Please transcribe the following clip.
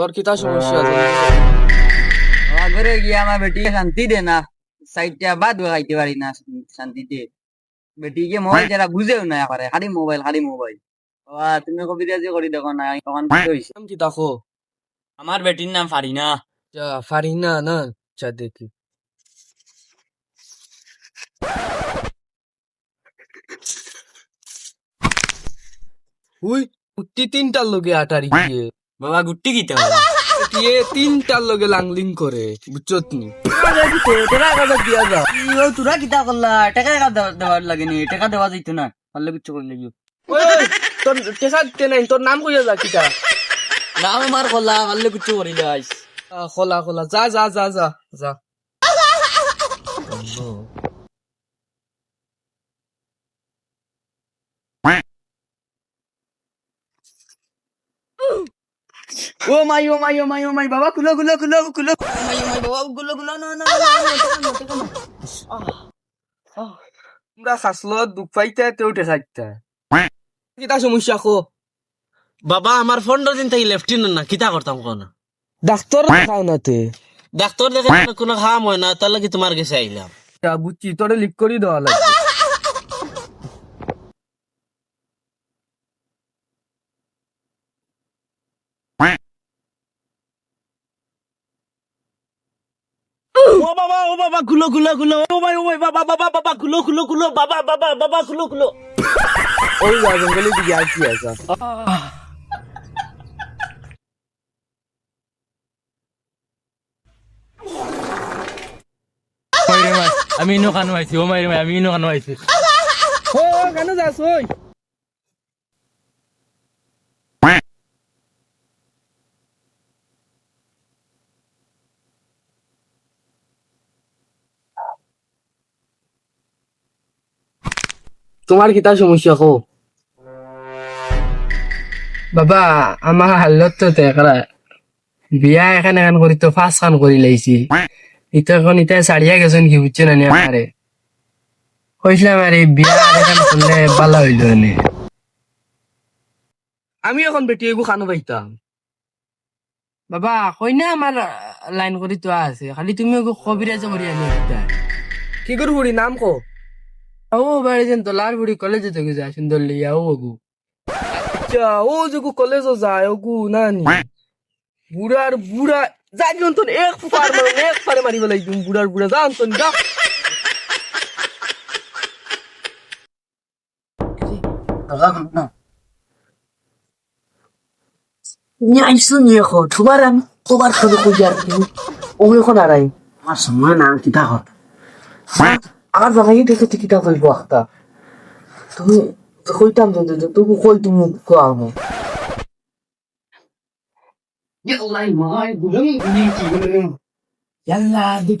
তোর কিতা সমস্যা? আছে আমার ঘরে গিয়ে আমার বেটি শান্তি দে না। সাইডটা বাদ খাইতে পারি না শান্তিতে। বেটিকে মোবাইল যারা বুঝেও না করে খালি মোবাইল খালি মোবাইল। তুমি কবিতা যে কৰি দেখো না তখন কি হইছে নাম কিতা খো আমার বেটির নাম ফারিনা যা ফারিনা না? আচ্ছা দেখি। উই উত্তি তিনটার লগে আটারি গিয়ে বাবা গুটি কিতে দিয়ে তিনটার লগে লাংলিং করে দিয়া যা তোরা কিতা করলা টাকা দেওয়ার লাগে নি টাকা দেওয়া যাইত না পারলে কিচ্ছু করলে গিয়ে তোর টেসা তে নাই তোর নাম কইয়া যা কিতা নাম আমার করলা পারলে কিচ্ছু করিলে আইস আহ, খোলা খোলা যা যা যা যা যা ও মাই ও মাই ও মাই ও মাই বাবা খুলো খুলো খুলো ও মাই ও মাই বাবা খুলো খুলো না না তোমরা খাসলো দুঃখ পাইতে তেও টেসাইতে কিতা সমস্যা খো বাবা আমার পনেরো দিন থেকে লেফটিনেন্ট না কিতা করতাম কোন ডাক্তার খাও না তে। ডাক্তার দেখে কোনো খাম হয় না তার লাগি তোমার কাছে আইলাম তা বুঝছি তোরে লিক করি দেওয়া লাগবে ও বাবা ও বাবা খুলো খুলো খুলো ও ভাই ও ভাই বাবা বাবা বাবা খুলো খুলো খুলো বাবা বাবা বাবা খুলো খুলো ওই যা জঙ্গলের দিকে আর কি আছে আমি ইনো কানো আইছি ও মাইরে আমি ইনো কানো আইছি। ও কেন যাস ওই। তোমার কিতা সমস্যা কো বাবা আমার হালত তো দেখরা বিয়া এখানে এখান করি তো ফাঁস খান করি লাইছি ইটা এখন ইটা সারিয়া গেছেন কি বুঝছে না আমারে কইছিলাম আরে বিয়া এখান করলে ভালো হইল নে। আমি এখন বেটি এগু খানো পাইতাম বাবা কই না আমার লাইন করি তো আছে। খালি তুমি ওগু কবিরাজ করি আনি কি বুড়ি নাম কো বুড়ি কলেজে থেকে যায় সুন্দর লিয়া ও ওগু আচ্ছা ও যেগু কলেজও যায় ওগু নানি। বুড়ার বুড়া যাই অন্তন এক ফার মারো এক ফারে মারিব লাগি বুড়ার বুড়া যা অন্তন যা। আইসো নিয়ে খো তোমার আমি কবার খাবে খুঁজে আর কি? ও এখন আর আই। আমার সময় না কিতা হত? আমার বাঙালি দেখে তুই কিতা কইব একটা তুমি কইতাম তো তো তুমি কই তুমি কোয়াও না Yalla, de